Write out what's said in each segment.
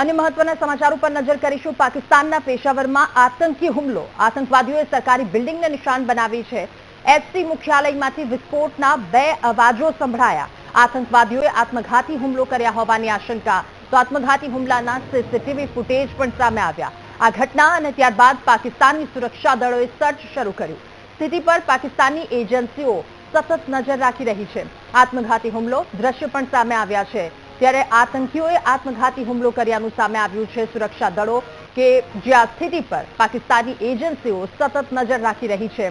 અને મહત્વના સમાચાર ઉપર નજર કરીશું. પાકિસ્તાનના પેશાવરમાં આતંકી હુમલો. આતંકવાદીઓએ સરકારી બિલ્ડિંગને નિશાન બનાવી છે. એફસી મુખ્યાલયમાંથી વિસ્ફોટના બે અવાજો સંભળાયા. આતંકવાદીઓએ આત્મઘાતી હુમલો કર્યા હોવાની આશંકા. તો આત્મઘાતી હુમલાના સીસીટીવી ફૂટેજ પણ સામે આવ્યા. આ ઘટના અને ત્યારબાદ પાકિસ્તાનની સુરક્ષા દળોએ સર્ચ શરૂ કર્યું. સ્થિતિ પર પાકિસ્તાની એજન્સીઓ સતત નજર રાખી રહી છે. આત્મઘાતી હુમલો દ્રશ્ય પણ સામે આવ્યા છે. ત્યારે આતંકીઓએ આત્મઘાતી હુમલો કર્યાનું સામે આવ્યું છે સુરક્ષા દળો કે જે આ સ્થિતિ પર પાકિસ્તાની એજન્સીઓ સતત નજર રાખી રહી છે.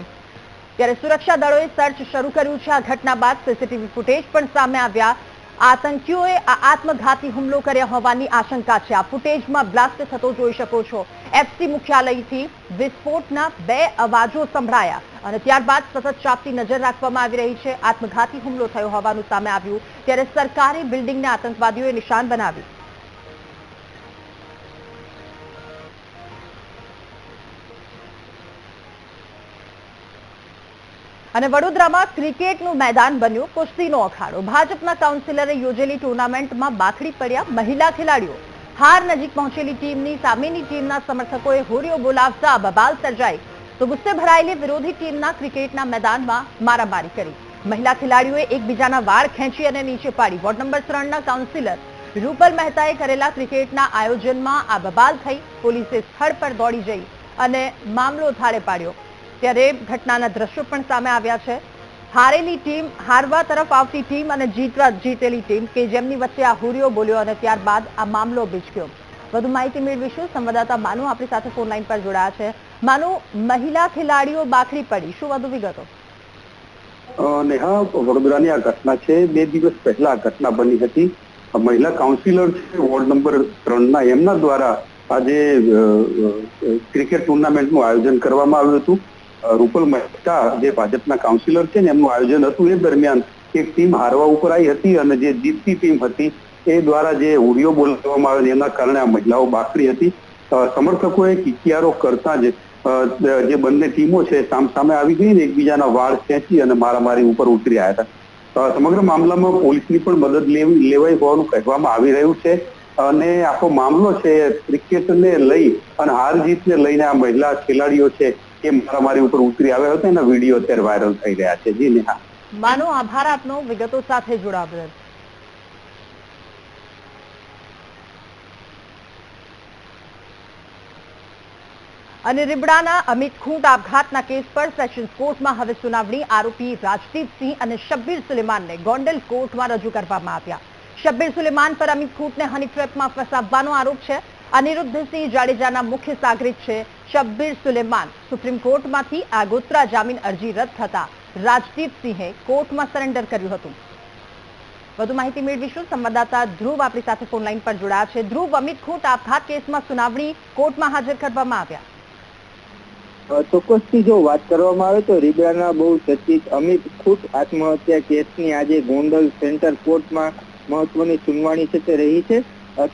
ત્યારે સુરક્ષા દળોએ સર્ચ શરૂ કર્યું છે. આ ઘટના બાદ સીસીટીવી ફૂટેજ પણ સામે આવ્યા. આતંકીઓએ આ આત્મઘાતી હુમલો કર્યા હોવાની આશંકા છે. આ ફૂટેજમાં બ્લાસ્ટ થતો જોઈ શકો છો. એફસી મુખ્યાલયથી વિસ્ફોટના બે અવાજો સંભળાયા અને ત્યારબાદ સતત ચાપતી નજર રાખવામાં આવી રહી છે. આત્મઘાતી હુમલો થયો હોવાનું સામે આવ્યું, ત્યારે સરકારી બિલ્ડિંગને આતંકવાદીઓએ નિશાન બનાવ્યું. અને વડોદરામાં ક્રિકેટનું મેદાન બન્યું કુસ્તીનો અખાડો. ભાજપના કાઉન્સિલરે યોજેલી ટુર્નામેન્ટમાં બાથડી પડ્યા મહિલા ખેલાડીઓ. હાર નજીક પહોંચેલી ટીમની સામેની ટીમના સમર્થકોએ હોરીઓ બોલાવતા બબાલ સર્જાઈ. તો ગુસ્સે ભરાયેલી વિરોધી ટીમના ક્રિકેટના મેદાનમાં મારામારી કરી. મહિલા ખેલાડીઓએ એકબીજાના વાળ ખેંચી અને નીચે પાડી. વોર્ડ નંબર ત્રણના કાઉન્સિલર રૂપલ મહેતાએ કરેલા ક્રિકેટના આયોજનમાં આ બબાલ થઈ પોલીસે સ્થળ પર દોડી જઈ અને મામલો થાળે પાડ્યો. ત્યારે ઘટનાના દ્રશ્યો પણ સામે આવ્યા છે. હારેલી ટીમ, હારવા તરફ આવતી ટીમ અને જીતવા જીતેલી ટીમ કે જેમની વચ્ચે આ હુરિયો બોલ્યો અને ત્યારબાદ આ મામલો બીચક્યો વધુ માહિતી મેળવીશું. સંવાદદાતા માનુ આપણી સાથે ફોન લાઈન પર જોડાયા છે. માનુ, મહિલા ખેલાડીઓ બાખડી પડી. શું વધુ વિગતો? નેહા, વડોદરાની આ ઘટના છે. બે દિવસ પહેલા આ ઘટના બની હતી. મહિલા કાઉન્સિલર છે, વોર્ડ નંબર ત્રણના. એમના દ્વારા આજે ક્રિકેટ ટુર્નામેન્ટનું આયોજન કરવામાં આવ્યું હતું. રૂપલ મહેતા જે ભાજપના કાઉન્સિલર છે ને, એમનું આયોજન હતું એ દરમિયાન એક ટીમ હારવા ઉપર આવી હતી અને જે જીતતી ટીમ હતી એ દ્વારા જે હોડીઓ બોલાવવામાં આવે એના કારણે આ મહિલાઓ બાકરી હતી. સમર્થકોએ કિકિયારો કરતા જ જે બંને ટીમો છે સામ સામે આવી ગઈ ને, એકબીજાના વાળ ખેંચી અને મારામારી ઉપર ઉતરી આવ્યા હતા. સમગ્ર મામલામાં પોલીસની પણ મદદ લેવી, લેવાઈ હોવાનું કહેવામાં આવી રહ્યું છે અને આખો મામલો છે, ક્રિકેટને લઈ અને હાર જીતને લઈને આ મહિલા ખેલાડીઓ છે એ મારામારી ઉપર ઉતરી આવ્યો હતો, એના વીડિયો અત્યારે વાયરલ થઈ રહ્યા છે. જી, નેહા. માનો આભાર આપનો, વિગતો સાથે જોડાવા અને રીબડાના અમિત ખૂંટ આપઘાતના કેસ પર સેશન્સ કોર્ટમાં હવે સુનાવણી. આરોપી રાજદીપસિંહ અને શબ્બીર સુલેમાનને ગોંડલ કોર્ટમાં રજૂ કરવામાં આવ્યા. શબ્બીર સુલેમાન પર અમિત ખૂંટને હની ટ્રેપમાં ફસાવવાનો આરોપ છે. અનિરુદ્ધસિંહ જાડેજાના મુખ્ય સાગરિત છે. શબ્બીર સુલેમાન સુપ્રીમ કોર્ટમાંથી આગોતરા જામીન અરજી રદ થતા રાજદીપસિંહે કોર્ટમાં સરેન્ડર કર્યું હતું. વધુ માહિતી મેળવીશું. સંવાદદાતા ધ્રુવ આપણી સાથે ફોનલાઈન પર જોડાયા છે. ધ્રુવ, અમિત ખોટ આપઘાત કેસમાં સુનાવણી કોર્ટમાં હાજર કરવામાં આવ્યા. ચોક્કસથી જો વાત કરવામાં આવે તો રીબડાના બહુ ચર્ચિત અમિત ખૂટ આત્મહત્યા કેસની આજે ગોંડલ સેન્ટર કોર્ટમાં મહત્વની સુનવાણી છે તે રહી છે.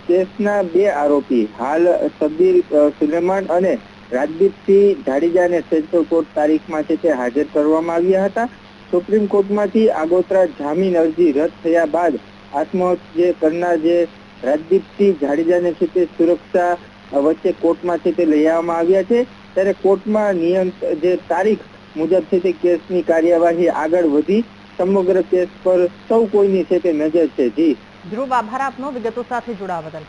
કેસના બે આરોપી, હાલ સબીર સુલેમાન અને રાજદીપસિંહ જાડેજાને સેન્ટ્રલ કોર્ટ તારીખમાં છે તે હાજર કરવામાં આવ્યા હતા. સુપ્રીમ કોર્ટમાંથી આગોતરા જામીન અરજી રદ થયા બાદ આત્મહત્યા કરનાર જે રાજદીપસિંહ જાડેજાને છે તે સુરક્ષા વચ્ચે કોર્ટમાં છે તે લઈ આવવામાં આવ્યા છે. ત્યારે કોર્ટમાં નિયમ જે તારીખ મુજબ છે તે કેસની કાર્યવાહી આગળ વધી. સમગ્ર કેસ પર સૌ કોઈની છે તે નજર છે. જી. ધ્રુવ, આભાર આપનો. વિગતો સાથે જોડાવા બદલ.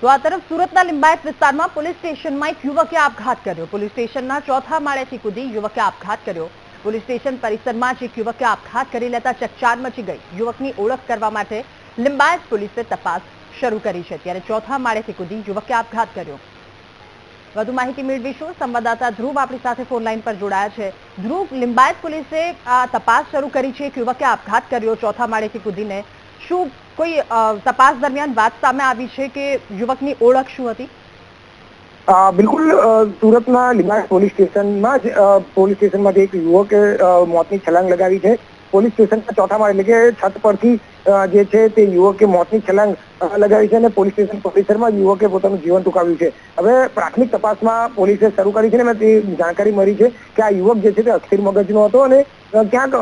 તો આ તરફ સુરતના લિંબાયત વિસ્તારમાં પોલીસ સ્ટેશનમાં એક યુવકે આપઘાત કર્યો. પોલીસ સ્ટેશનના ચોથા માળેથી કૂદી યુવકે આપઘાત કર્યો. પોલીસ સ્ટેશન પરિસરમાં જ એક યુવકે આપઘાત કરી લેતા ચકચાર મચી ગઈ. યુવકની ઓળખ કરવા માટે લિંબાયત પોલીસે તપાસ શરૂ કરી છે. ત્યારે ચોથા માળેથી કૂદી યુવકે આપઘાત કર્યો. વધુ માહિતી મેળવીશું. સંવાદદાતા ધ્રુવ આપણી સાથે ફોન લાઈન પર જોડાયા છે. ધ્રુવ, લિંબાયત પોલીસે આ તપાસ શરૂ કરી છે એક યુવકે આપઘાત કર્યો ચોથા માળેથી કૂદીને. શું કોઈ તપાસ દરમિયાન વાત સામે આવી છે કે યુવકની ઓળખ શું હતી? બિલકુલ સુરતના લિંબાયત પોલીસ સ્ટેશનમાં જ પોલીસ સ્ટેશનમાંથી એક યુવકે મોતની છલાંગ લગાવી છે. પોલીસ સ્ટેશનના ચોથા માળ, એટલે કે છત પરથી જે છે તે યુવકે મોતની છલાંગ લગાવી છે અને પોલીસ સ્ટેશન પરિસરમાં યુવકે પોતાનું જીવન ટૂંકાવ્યું છે. હવે પ્રાથમિક તપાસમાં પોલીસે શરૂ કરી છે ને તે જાણકારી મળી છે કે આ યુવક જે છે તે અસ્થિર મગજનો હતો અને ક્યાંક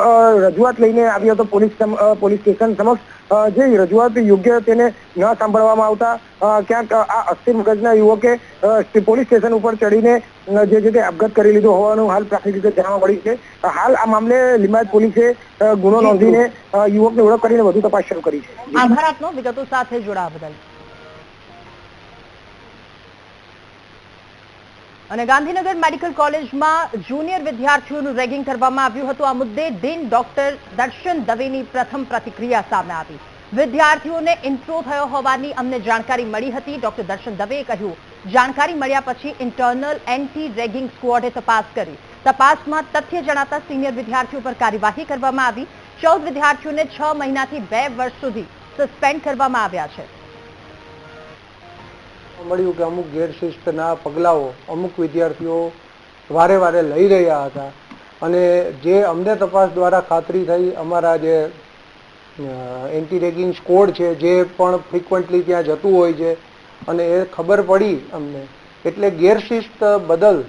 રજૂઆત લઈને આવ્યો હતો પોલીસ પોલીસ સ્ટેશન સમક્ષ જે રજૂઆત યોગ્ય તેને ન સાંભળવામાં આવતા ક્યાંક આ અસ્થિર મગજના યુવકે પોલીસ સ્ટેશન ઉપર ચડીને જે છે તે આપઘાત કરી લીધો હોવાનું હાલ પ્રાથમિક રીતે જાણવા મળ્યું છે. હાલ આ મામલે લિંબાયત પોલીસે ગુનો નોંધીને યુવકની ઓળખ કરીને વધુ તપાસ શરૂ કરી છે. આભાર આપનો. વિગતો સાથે જોડાવા બદલ. અને ગાંધીનગર મેડિકલ કોલેજમાં જુનિયર વિદ્યાર્થીઓનું રેગિંગ કરવામાં આવ્યું હતું. આ મુદ્દે દિન ડોક્ટર દર્શન દવેની પ્રથમ પ્રતિક્રિયા સામે આવી. વિદ્યાર્થીઓને ઇન્ટ્રો થયો હોવાની અમને જાણકારી મળી હતી. ડોક્ટર દર્શન દવેએ કહ્યું, જાણકારી મળ્યા પછી ઇન્ટરનલ એન્ટી રેગિંગ સ્કવોડે તપાસ કરી. તપાસમાં તથ્ય જણાતા સિનિયર વિદ્યાર્થીઓ પર કાર્યવાહી કરવામાં આવી. ચૌદ વિદ્યાર્થીઓને છ મહિનાથી બે વર્ષ સુધી સસ્પેન્ડ કરવામાં આવ્યા છે. મળ્યું કે અમુક ગેરશિસ્તના પગલાઓ અમુક વિદ્યાર્થીઓ વારે વારે લઈ રહ્યા હતા. અને જે અમને તપાસ દ્વારા ખાતરી થઈ, અમારા જે એન્ટી રેગિંગ સ્કોડ છે, જે પણ ફ્રિકવન્ટલી ત્યાં જતું હોય છે, અને એ ખબર પડી અમને. એટલે ગેરશિસ્ત બદલ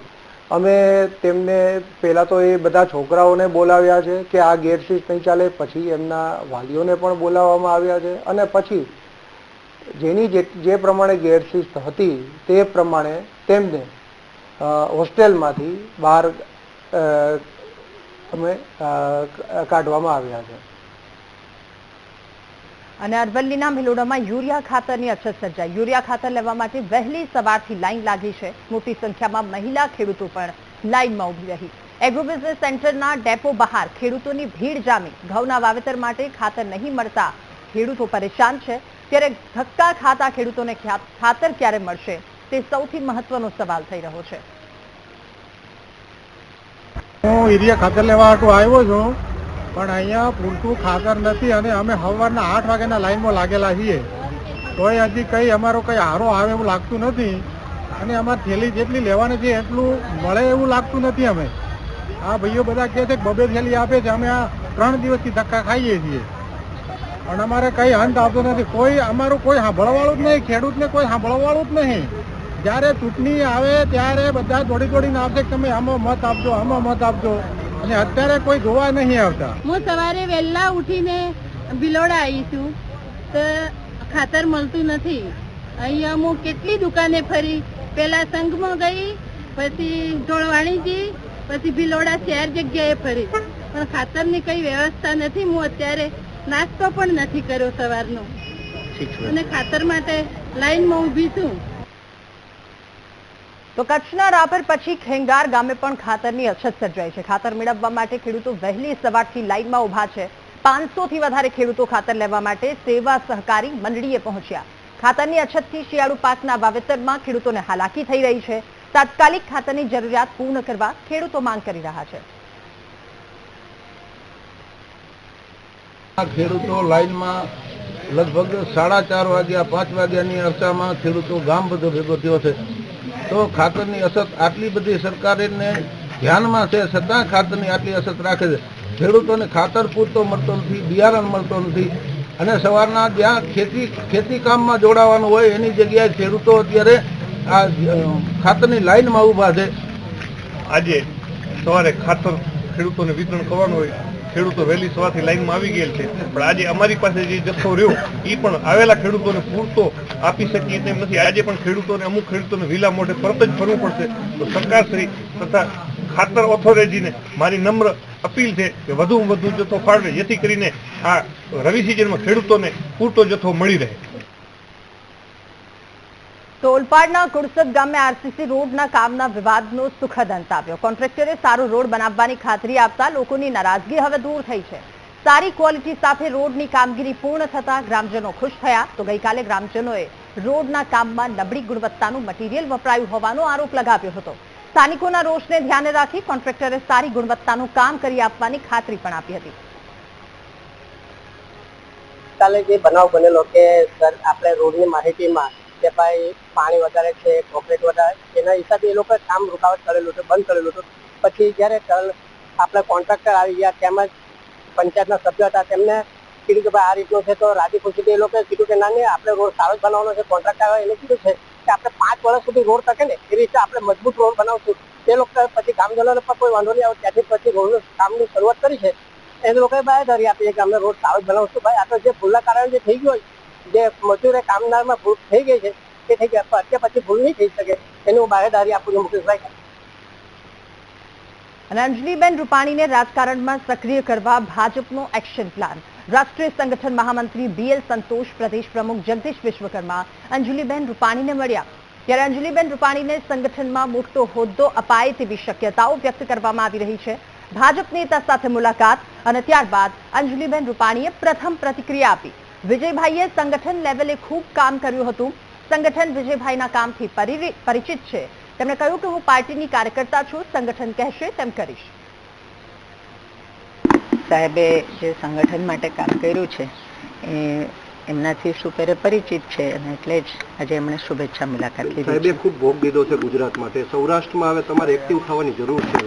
અમે તેમને, પહેલાં તો એ બધા છોકરાઓને બોલાવ્યા છે કે આ ગેરશિસ્ત નહીં ચાલે, પછી એમના વાલીઓને પણ બોલાવવામાં આવ્યા છે, અને પછી જેની જે પ્રમાણે ગેરશિસ્ત હતી, તે પ્રમાણે તેમને હોસ્ટેલમાંથી બહાર અમે કાઢવામાં આવ્યા છે. અને અરવલ્લીના ભિલોડામાં યુરિયા ખાતરની અછત સર્જાઈ યુરિયા ખાતર લેવા માટે વહેલી સવારથી લાઈન લાગી છે. મોટી સંખ્યામાં મહિલા ખેડૂતો પણ લાઈનમાં ઊભી રહી. એગ્રો બિઝનેસ સેન્ટરના ડેપો બહાર ખેડૂતોની ભીડ જામી. ઘઉંના વાવેતર માટે ખાતર નહીં મળતા ખેડૂતો પરેશાન છે. ત્યારે ધક્કા ખાતા ખેડૂતોને ખાતર ક્યારે મળશે તે સૌથી મહત્વનો સવાલ થઈ રહ્યો છે. હું યુરિયા ખાતર લેવા હાટું આવ્યો છું, પણ અહીંયા પૂરતું ખાતર નથી અને અમે સવારના આઠ વાગ્યાના લાઈનમાં લાગેલા છીએ. તોય હજી કંઈ અમારો કંઈ હારો આવે એવું લાગતું નથી અને અમારે થેલી જેટલી લેવાની છે એટલું મળે એવું લાગતું નથી અમે. આ ભાઈઓ બધા કહે છે બબે થેલી આપે છે, અમે આ ત્રણ દિવસથી ધક્કા ખાઈએ છીએ. પણ અમારે કંઈ અંત આવતો નથી. કોઈ અમારું કોઈ સાંભળવાળું જ નહીં, ખેડૂતને કોઈ સાંભળવાળું જ નહીં. જ્યારે ચૂંટણી આવે ત્યારે બધા દોડી દોડીને આવશે તમે આમાં મત આપજો, આમાં મત આપજો. અને અત્યારે કોઈ જોવા નહીં આવતા. હું સવારે વહેલા ઉઠીને ભિલોડા આવી છું. તો ખાતર મળતું નથી. અહીંયા હું કેટલી દુકાને ફરી? પેલા સંઘમાં ગઈ, પછી ઢોળ વાણીજી પછી ભિલોડા શહેર જગ્યાએ ફરી. પણ ખાતરની કઈ વ્યવસ્થા નથી. હું અત્યારે નાસ્તો પણ નથી કર્યો સવારનો. અને ખાતર માટે લાઈનમાં ઊભી છું. તો કચ્છના રાપર પછી ખેંગાર ગામે પણ ખાતરની અછત સર્જાઈ છે. ખાતર મેળવવા માટે ખેડૂતો વહેલી સવારથી લાઈનમાં ઊભા છે. પાંચસો થી વધારે ખેડૂતો ખાતર લેવા માટે સેવા સહકારી મંડળીએ પહોંચ્યા. ખાતરની અછતથી શિયાળુ પાકના વાવેતરમાં ખેડૂતોને હાલાકી થઈ રહી છે. તાત્કાલિક ખાતરની જરૂરિયાત પૂર્ણ કરવા ખેડૂતો માંગ કરી રહ્યા છે. ખેડૂતો લાઈનમાં લગભગ સાડા ચાર વાગ્યા, પાંચ વાગ્યાની અરસામાં ખેડૂતો ગામ બધો ભેગો થયો છે. તો ખાતરની અસર આટલી બધી સરકારને ધ્યાનમાં છે, છતાં ખાતરની આટલી અસર રાખે છે. ખેડૂતોને ખાતર પૂરતો મળતો નથી, બિયારણ મળતો નથી. અને સવારના જ્યાં ખેતી ખેતી કામમાં જોડાવાનું હોય એની જગ્યાએ ખેડૂતો અત્યારે આ ખાતરની લાઈનમાં ઊભા છે. આજે સવારે ખાતર ખેડૂતોને વિતરણ કરવાનું હોય ખેડૂતો વહેલી સવારથી લાઈનમાં આવી ગયેલ છે. પણ આજે અમારી પાસે જે જથ્થો રહ્યો એ પણ આવેલા ખેડૂતોને પૂરતો આપી શકીએ તેમ નથી. આજે પણ ખેડૂતોને, અમુક ખેડૂતોને વિલા મોઢે પરત જ ફરવું પડશે. તો સરકારશ્રી તથા ખાતર ઓથોરિટીને મારી નમ્ર અપીલ છે કે વધુમાં વધુ જથ્થો ફાળવે. જેથી કરીને આ રવિ સિઝનમાં ખેડૂતોને પૂરતો જથ્થો મળી રહે. તો કુડસદ ગામે આરસીસી રોડના કામના વિવાદનો સુખદ અંત આવ્યો. કોન્ટ્રાક્ટરે સારો રોડ બનાવવાની ખાતરી આપતા લોકોની નારાજગી હવે દૂર થઈ છે. સારી ક્વોલિટી સાથે રોડની કામગીરી પૂર્ણ થતા ગ્રામજનો ખુશ થયા. તો ગઈકાલે ગ્રામજનોએ રોડના કામમાં નબળી ગુણવત્તાનું મટીરીયલ વપરાયું હોવાનો આરોપ લગાવ્યો હતો. સ્થાનિકોના રોષને ધ્યાને રાખી કોન્ટ્રાક્ટરે સારી ગુણવત્તાનું કામ કરી આપવાની ખાતરી પણ આપી હતી. કાલે જે બનાવ બનેલો કે સર, આપણે રોડની માહિતીમાં કે ભાઈ પાણી વધારે છે કોન્ક્રીટ વધારે એના હિસાબે એ લોકોએ કામ રૂકાવટ કરેલું હતું બંધ કરેલું હતું પછી જ્યારે આપણે કોન્ટ્રાક્ટર આવી ગયા, તેમજ પંચાયતના સભ્યો હતા, તેમને કીધું કે ભાઈ આ રીતનું છે, તો રાજી ખુશી એ લોકોએ કીધું કે ના નહીં આપણે રોડ સારો જ બનાવવાનો છે કોન્ટ્રાક્ટ આવે એને કીધું છે કે આપણે પાંચ વર્ષ સુધી રોડ તકે ને, એ રીતે આપણે મજબૂત રોડ બનાવશું. એ લોકો પછી ગામજનોને પણ કોઈ વાંધો નહીં આવે, ત્યાંથી પછી રોડનું કામની શરૂઆત કરી છે. એ લોકોએ બાહેધરી આપી છે કે અમે રોડ સારો જ બનાવશું. ભાઈ, આ તો જે ભૂલના કારણે જે થઈ ગયું હોય જે મજૂરે કામદારમાં ભૂલ થઈ ગઈ છે તે થઈ ગયા. અત્યાર પછી ભૂલ નહીં થઈ શકે, એનું હું બાહેદારી આપું છું, મુકેશભાઈ. અને રૂપાણીને રાજકારણમાં સક્રિય કરવા ભાજપનો એક્શન પ્લાન. રાષ્ટ્રીય સંગઠન મહામંત્રી બીએલ સંતોષ, પ્રદેશ પ્રમુખ જગદીશ વિશ્વકર્મા, અંજલિબેન રૂપાણીને મળ્યા. ત્યારે અંજલિબેન રૂપાણીને સંગઠનમાં મોટો હોદ્દો અપાય તેવી શક્યતાઓ વ્યક્ત કરવામાં આવી રહી છે. ભાજપ નેતા સાથે મુલાકાત અને ત્યારબાદ અંજલિબેન રૂપાણીએ પ્રથમ પ્રતિક્રિયા આપી. વિજયભાઈએ સંગઠન લેવલે ખૂબ કામ કર્યું હતું. સંગઠન વિજયભાઈના કામથી પરિચિત છે. તેમણે કહ્યું કે હું પાર્ટીની કાર્યકર્તા છું સંગઠન કહેશે તેમ કરીશ. સાહેબે જે સંગઠન માટે કામ કર્યું છે એ એમનાથી સુપેરે પરિચિત છે અને એટલે જ આજે એમણે શુભેચ્છા મુલાકાત લીધી સાહેબે ખૂબ ભોગ દીધો છે ગુજરાત માટે. સૌરાષ્ટ્રમાં હવે તમારે એક્ટિવ થવાની જરૂર છે.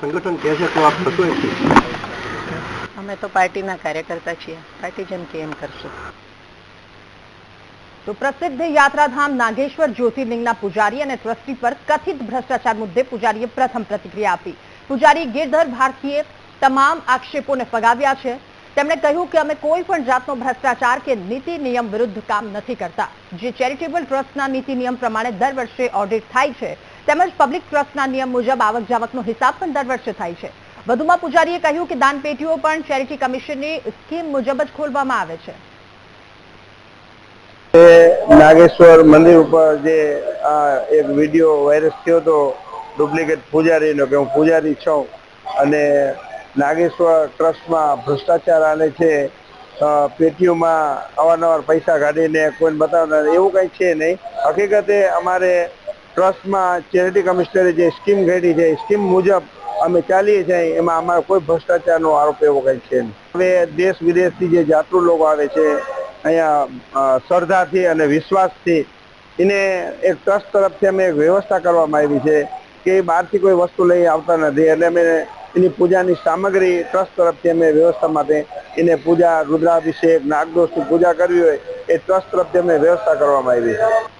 સંગઠન કહેશે તો આપ થશો એક્ટિવ. અમે તો પાર્ટીના કાર્યકર્તા છીએ. પાર્ટી જેમ કે એમ કરશું. તો પ્રસિદ્ધ યાત્રાધામ નાગેશ્વર જ્યોતિર્લિંગના પૂજારી અને ટ્રસ્ટી પર કથિત ભ્રષ્ટાચાર મુદ્દે પૂજારીએ પ્રથમ પ્રતિક્રિયા આપી. પૂજારી ગિરધર ભારતીએ તમામ આક્ષેપોને ફગાવ્યા છે. તેમણે કહ્યું કે અમે કોઈ પણ જાતનો ભ્રષ્ટાચાર કે નીતિ નિયમ વિરુદ્ધ કામ નથી કરતા. જે ચેરિટેબલ ટ્રસ્ટના નીતિ નિયમ પ્રમાણે દર વર્ષે ઓડિટ થાય છે. તેમજ પબ્લિક ટ્રસ્ટના નિયમ મુજબ આવક જાવકનો હિસાબ પણ દર વર્ષે થાય છે. વધુમાં પૂજારીએ કહ્યું કે દાનપેટીઓ પણ ચેરિટી કમિશનની સ્કીમ મુજબ જ ખોલવામાં આવે છે. નાગેશ્વર મંદિર ઉપર જે આ એક વીડિયો વાયરસ થયો હતો ડુપ્લિકેટ પૂજારીનો કે હું પૂજારી છું અને નાગેશ્વર ટ્રસ્ટમાં ભ્રષ્ટાચાર આને છે પેટીઓમાં અવારનવાર પૈસા કાઢીને કોઈને બતાવનાર એવું કંઈ છે નહીં. હકીકતે અમારે ટ્રસ્ટમાં ચેરિટી કમિશનરે જે સ્કીમ ઘડી છે સ્કીમ મુજબ અમે ચાલીએ છીએ, એમાં અમારો કોઈ ભ્રષ્ટાચારનો આરોપ એવો કંઈ છે હવે દેશ વિદેશથી જે જાતરુ લોકો આવે છે, અહીંયા શ્રદ્ધાથી અને વિશ્વાસથી, એને એક ટ્રસ્ટ તરફથી અમે એક વ્યવસ્થા કરવામાં આવી છે કે એ બહારથી કોઈ વસ્તુ લઈ આવતા નથી એટલે અમે એની પૂજાની સામગ્રી ટ્રસ્ટ તરફથી અમે વ્યવસ્થા માટે એને પૂજા, રુદ્રાભિષેક, નાગદોષની પૂજા કરવી હોય એ ટ્રસ્ટ તરફથી અમે વ્યવસ્થા કરવામાં આવી છે.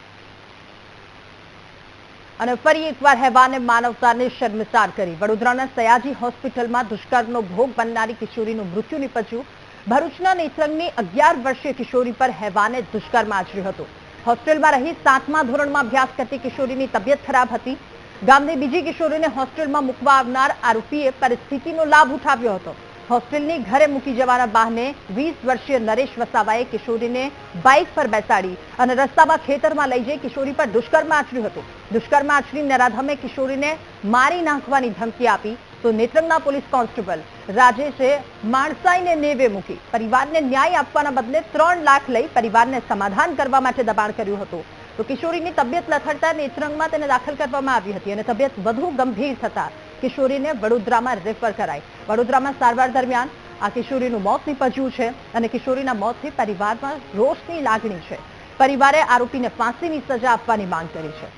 અને ફરી એકવાર હેવાને માનવતાને શર્મસાર કરી. વડોદરાના સયાજી હોસ્પિટલમાં દુષ્કર્મનો ભોગ બનનારી કિશોરીનું મૃત્યુ નીપજ્યું. ભરૂચના નેત્રંગની અગિયાર વર્ષીય કિશોરી પર હેવાને દુષ્કર્મ આચર્યું હતું. હોસ્ટેલમાં રહી સાતમા ધોરણમાં અભ્યાસ કરતી કિશોરીની તબિયત ખરાબ હતી. ગામની બીજી કિશોરીને હોસ્ટેલમાં મૂકવા આવનાર આરોપીએ પરિસ્થિતિનો લાભ ઉઠાવ્યો હતો. હોસ્ટેલની ઘરે મૂકી જવાના બહાને વીસ વર્ષીય નરેશ વસાવાએ કિશોરીને બાઇક પર બેસાડી અને રસ્તામાં ખેતરમાં લઈ જઈ કિશોરી પર દુષ્કર્મ આચર્યું હતું. દુષ્કર્મ આચરી નરાધમે કિશોરીને મારી નાખવાની ધમકી આપી. તો નેત્રંગના પોલીસ કોન્સ્ટેબલ રાજેશે માણસાઈને નેવે મૂકી. પરિવારને ન્યાય આપવાના બદલે ત્રણ લાખ લઈ પરિવારને સમાધાન કરવા માટે દબાણ કર્યું હતું. તો કિશોરીની તબિયત લથડતા નેત્રંગમાં તેને દાખલ કરવામાં આવી હતી અને તબિયત વધુ ગંભીર થતા કિશોરીને વડોદરામાં રેફર કરાઈ. વડોદરામાં સારવાર દરમિયાન આ કિશોરીનું મોત નીપજ્યું છે અને કિશોરીના મોતથી પરિવારમાં રોષની લાગણી છે. પરિવારે આરોપીને ફાંસીની સજા આપવાની માંગ કરી છે.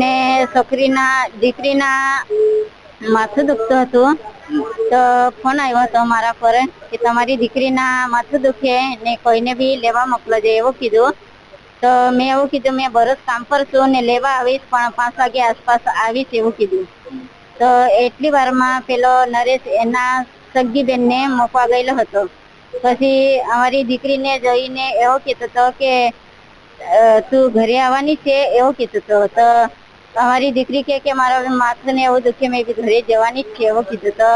ને છોકરીના, દીકરીના માથું દુખતું હતું. તો ફોન આવ્યો હતો મારા પર કે તમારી દીકરીના માથું દુખે ને કોઈને બી લેવા મોકલો મોકલજો એવું કીધું. તો મેં એવું કીધું, મેં બરોજ કામ પર છું ને લેવા આવીશ, પણ પાંચ વાગે આસપાસ આવીશ એવું કીધું. તો એટલી વારમાં પેલો નરેશ એના સગીબેનને મૂકવા ગયેલો હતો. પછી અમારી દીકરીને જોઈને એવો કીધો હતો કે તું ઘરે આવવાની છે? એવો કીધું તો તો અમારી દીકરી કે કે, મારા માથું એવું દુખે, મેં ઘરે જવાની જ છે. એવો કીધું તો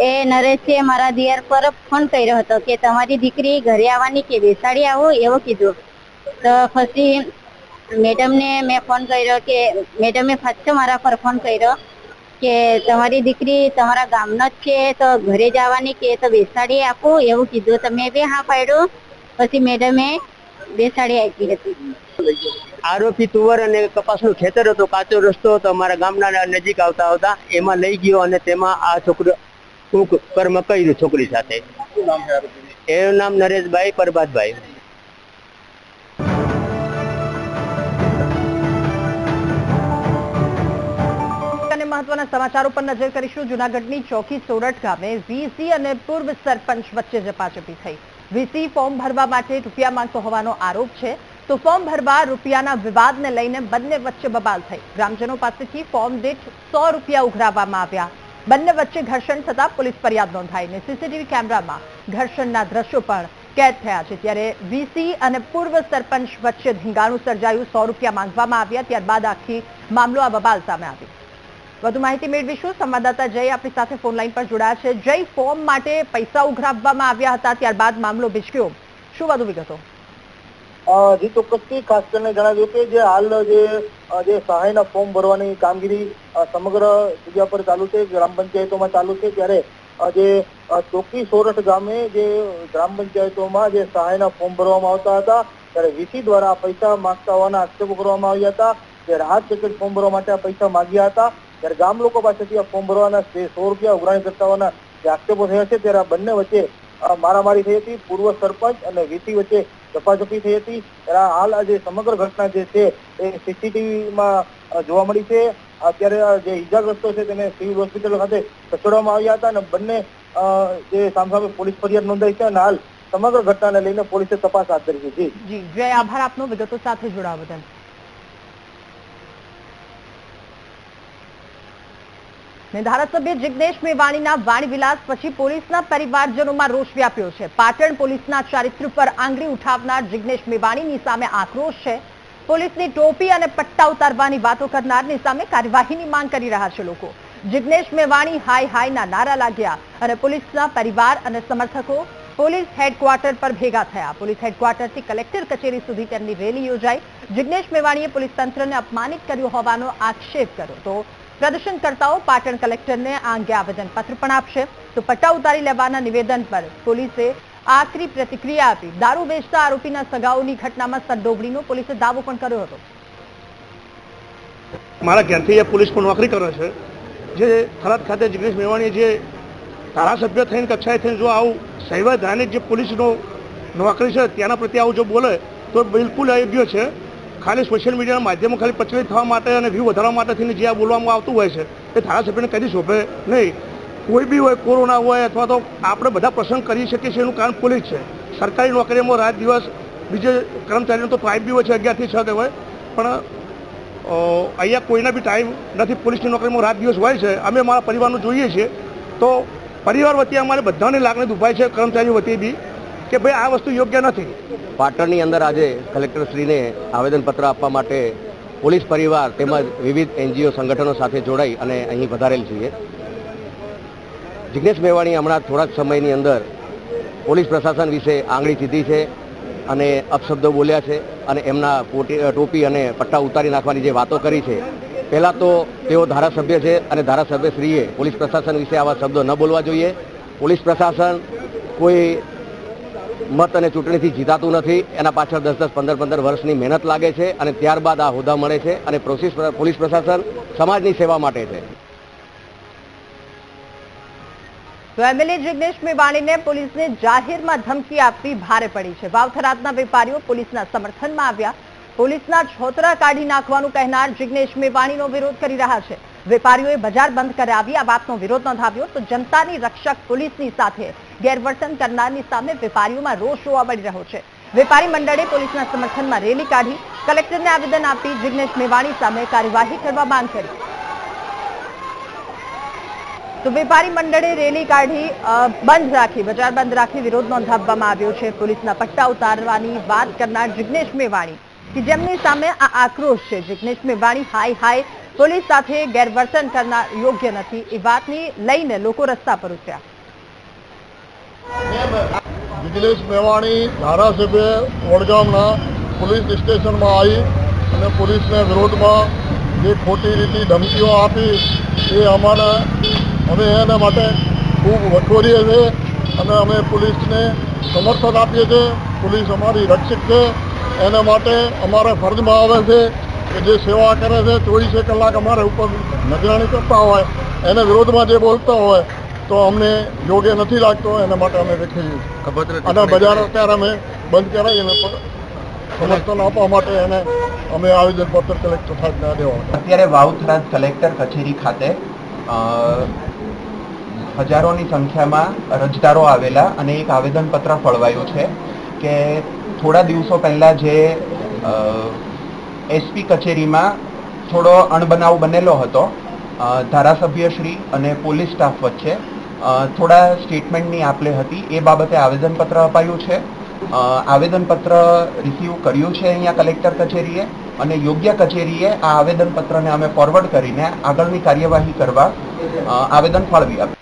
એ નરેશે મારા દિયર પર ફોન કર્યો હતો કે, તમારી દીકરી ઘરે આવવાની કે, બેસાડી આવો? એવો કીધું. તો પછી મેડમને મેં ફોન કર્યો કે મેડમે પાછો મારા પર ફોન કર્યો કે તમારી દીકરી તમારા ગામનો જ છે તો ઘરે જવાની કે તો બેસાડી આપું એવું કીધું. તો મેં બી હા પાડ્યું. પછી મેડમે બેસાડી આપી હતી. આરોપી તુવર અને કપાસનું ખેતર હતો કાચો રસ્તો હતો. અમારા ગામના નજીક આવતા આવતા એમાં લઈ ગયો અને તેમાં આ છોકરો કર્મ કર્યું છોકરી સાથે. એનું નામ નરેશભાઈ પરબાતભાઈ. મહત્વના સમાચારો પર નજર કરીશું. જુનાગઢની ચોકી સોરઠ ગામે વીસી અને પૂર્વ સરપંચ વચ્ચે ઝપાઝપી થઈ. વીસી ફોર્મ ભરવા માટે રૂપિયા માંગતો હોવાનો આરોપ છે. તો ફોર્મ ભરવા રૂપિયાના વિવાદને લઈને બંને વચ્ચે બબાલ થઈ. ગ્રામજનો પાસેથી ફોર્મ દીઠ સો રૂપિયા ઉઘરાવવામાં આવ્યા. બંને વચ્ચે ઘર્ષણ થતા પોલીસ ફરિયાદ નોંધાઈ અને સીસીટીવી કેમેરામાં ઘર્ષણના દ્રશ્યો પણ કેદ થયા છે. ત્યારે વીસી અને પૂર્વ સરપંચ વચ્ચે ધીંગાણું સર્જાયું. સો રૂપિયા માંગવામાં આવ્યા. ત્યારબાદ આખી મામલો આ બબાલ સામે આવ્યો વધુ માહિતી મેળવીશું. સંવાદદાતા જય આપણી સાથે ફોન લાઈન પર જોડાયા છે. જય ફોર્મ માટે પૈસા ઉઘરાવવામાં આવ્યા હતા, ત્યારબાદ મામલો ભીચક્યો. શું વધુ વિગતો? જી ચોક્કસથી ખાસ કરીને જણાવ્યું કે જે હાલ જે સહાયના ફોર્મ ભરવાની કામગીરી સમગ્ર જગ્યા પર ચાલુ છે, ગ્રામ પંચાયતોમાં ચાલુ છે, ત્યારે જે ચોકી સોરઠ ગામે જે ગ્રામ પંચાયતોમાં જે સહાયના ફોર્મ ભરવામાં આવતા હતા, ત્યારે વીસી દ્વારા પૈસા માંગતા હોવાના આક્ષેપો કરવામાં આવ્યા હતા. જે રાહત પેકેજ ફોર્મ ભરવા માટે આ પૈસા માંગ્યા હતા. ત્યારે ગામ લોકો પાસેથી આ ફોર્મ ભરવાના સો રૂપિયા ઉઘરાણી કરતા જે આક્ષેપો થયા છે, ત્યારે આ બંને વચ્ચે મારામારી થઈ હતી, પૂર્વ સરપંચ અને વીસી વચ્ચે ઝપાઝપી થઈ હતી. ત્યારે હાલ આ જે સમગ્ર ઘટના જે છે, એ સીસીટીવીમાં જોવા મળી છે. અત્યારે જે ઈજાગ્રસ્તો છે, તેને સિવિલ હોસ્પિટલ ખાતે ખસેડવામાં આવ્યા હતા અને બંને જે સામસામે પોલીસ ફરિયાદ નોંધાઈ છે અને હાલ સમગ્ર ઘટનાને લઈને પોલીસે તપાસ હાથ ધરી છે. જી, જય આભાર આપનો. વિગતો સાથે જોડાવા બદલ. ને ધારાસભ્ય જિગ્નેશ મેવાણીના વાણી વિલાસ પછી પોલીસના પરિવારજનોમાં રોષ વ્યાપ્યો છે. પાટણ પોલીસના ચારિત્ર પર આંગળી ઉઠાવનાર જિગ્નેશ મેવાણીની સામે આક્રોશ છે. પોલીસની ટોપી અને પટ્ટા ઉતારવાની વાતો કરનારની સામે કાર્યવાહીની માંગ કરી રહ્યા છે લોકો. જિગ્નેશ મેવાણી હાય હાયના નારા લાગ્યા અને પોલીસના પરિવાર અને સમર્થકો પોલીસ હેડક્વાર્ટર પર ભેગા થયા. પોલીસ હેડક્વાર્ટરથી કલેક્ટર કચેરી સુધી તેમની રેલી યોજાઈ. જિગ્નેશ મેવાણીએ પોલીસ તંત્રને અપમાનિત કર્યું હોવાનો આક્ષેપ કર્યો. તો પ્રદર્શનકર્તાઓ પાટણ કલેક્ટરને આ અંગે આવેદનપત્ર પણ આપશે. તો પટ્ટા ઉતારી લેવાના નિવેદન પર પોલીસે આકરી પ્રતિક્રિયા આપી. દારૂ વેચતા આરોપીના સગાઓની ઘટનામાં સરડોબડીનો પોલીસે દાવો પણ કર્યો હતો. મારા ઘેરથી એ પોલીસમાં નોકરી કરે છે. જે થરાદ ખાતે જિગ્નેશ મેવાણી જે ધારાસભ્ય થઈને, કક્ષાએ થઈને જો આવું સંવૈધાનિક જે પોલીસનો નોકરી છે, તેના પ્રત્યે આવું જો બોલે, તો બિલકુલ અયોગ્ય છે. ખાલી સોશિયલ મીડિયાના માધ્યમો ખાલી પ્રચલિત થવા માટે અને વ્યૂ વધારવા માટે થઈને જે આ બોલવામાં આવતું હોય છે, એ ધારાસભ્યને કદી શોભે નહીં. કોઈ બી હોય, કોરોના હોય અથવા તો આપણે બધા પ્રસંગ કરી શકીએ છીએ એનું કારણ પોલીસ છે. સરકારી નોકરીમાં રાત દિવસ બીજે કર્મચારીનો તો ટાઈમ બી હોય છે અગિયારથી છ કે હોય પણ અહીંયા કોઈના બી ટાઈમ નથી, પોલીસની નોકરીમાં રાત દિવસ હોય છે. અમે અમારા પરિવારનું જોઈએ છીએ. તો પરિવાર વતી અમારે બધાની લાગણી દુભાય છે, કર્મચારીઓ વતી બી. કે ભાઈ આ વસ્તુ યોગ્ય નથી? પાટણની અંદર આજે કલેક્ટરશ્રીને આવેદનપત્ર આપવા માટે પોલીસ પરિવાર તેમજ વિવિધ એનજીઓ સંગઠનો સાથે જોડાઈ અને અહીં વધારેલ છીએ. જિગ્નેશ મેવાણી હમણાં થોડા સમયની અંદર પોલીસ પ્રશાસન વિશે આંગળી સીધી છે અને અપશબ્દો બોલ્યા છે અને એમના ટોપી અને પટ્ટા ઉતારી નાખવાની જે વાતો કરી છે, પહેલાં તો તેઓ ધારાસભ્ય છે અને ધારાસભ્યશ્રીએ પોલીસ પ્રશાસન વિશે આવા શબ્દો ન બોલવા જોઈએ. પોલીસ પ્રશાસન કોઈ મત અને ચૂંટણીથી જીતાતું નથી. એના પાછળ દસ દસ પંદર પંદર વર્ષની મહેનત લાગે છે અને ત્યારબાદ આ હોદ્દા મળે છે અને પ્રોસેસ પોલીસ પ્રશાસન સમાજની સેવા માટે છે. તો એમએલએ જિગ્નેશ મેવાણીને પોલીસને જાહેરમાં ધમકી આપવી ભારે પડી છે. વાવથરાતના વેપારીઓ પોલીસના સમર્થનમાં આવ્યા. પોલીસના છોતરા કાઢી નાખવાનું કહેનાર જિગ્નેશ મેવાણીનો વિરોધ કરી રહ્યા છે. વેપારીઓએ બજાર બંધ કરાવી આ વાતનો વિરોધ નોંધાવ્યો તો જનતાની રક્ષક પોલીસની સાથે ગેરવર્તન કરનારની સામે વેપારીઓમાં રોષ જોવા મળી રહ્યો છે. વેપારી મંડળે પોલીસના સમર્થનમાં રેલી કાઢી, કલેક્ટરને આવેદન આપી જિગ્નેશ મેવાણી સામે કાર્યવાહી કરવા માંગ કરી. તો વેપારી મંડળે રેલી કાઢી બંધ રાખી, બજાર બંધ રાખી વિરોધ નોંધાવવામાં આવ્યો છે. પોલીસના પટ્ટા ઉતારવાની વાત કરનાર જિગ્નેશ મેવાણી, કે જેમની સામે આ આક્રોશ છે. જિગ્નેશ મેવાણી હાય હાય પોલીસ સાથે ગેરવર્તન કરનાર યોગ્ય નથી. એ વાતની લઈને લોકો રસ્તા પર ઉતર્યા. નિખિલેશ મેવાણી, ધારાસભ્ય, વડગામના પોલીસ સ્ટેશનમાં આવી અને પોલીસને વિરોધમાં જે ખોટી રીતે ધમકીઓ આપી, એ અમારે, અમે એના માટે ખૂબ વખોરીએ છીએ અને અમે પોલીસને સમર્થન આપીએ છીએ. પોલીસ અમારી રક્ષક છે. એના માટે અમારા ફરજમાં આવે છે. કે જે સેવા કરે છે ચોવીસે કલાક અમારા ઉપર નજરાણી કરતા હોય એને વિરોધમાં જે બોલતા હોય તો અમને યોગ્ય નથી લાગતો એના માટે અમે દેખીએ અને બજાર અત્યારે અમે બંધ કરાવીને સમર્થન આપવા માટે એને અમે આવેદનપત્ર કલેક્ટર સાહેબને દેવા અત્યારે વાઉથરાજ કલેક્ટર કચેરી ખાતે હજારોની સંખ્યામાં અરજદારો આવેલા અને એક આવેદનપત્ર ફળવાયું છે કે થોડા દિવસો પહેલાં જે એસપી કચેરીમાં થોડો અણબનાવ બનેલો હતો. ધારાસભ્યશ્રી અને પોલીસ સ્ટાફ વચ્ચે. થોડા સ્ટેટમેન્ટની આપલે હતી. એ બાબતે આવેદનપત્ર અપાયું છે. આવેદનપત્ર રિસીવ કર્યું છે અહીંયા કલેક્ટર કચેરીએ અને યોગ્ય કચેરીએ આ આવેદનપત્રને અમે ફોરવર્ડ કરીને આગળની કાર્યવાહી કરવા આવેદન ફાળવી આપ્યું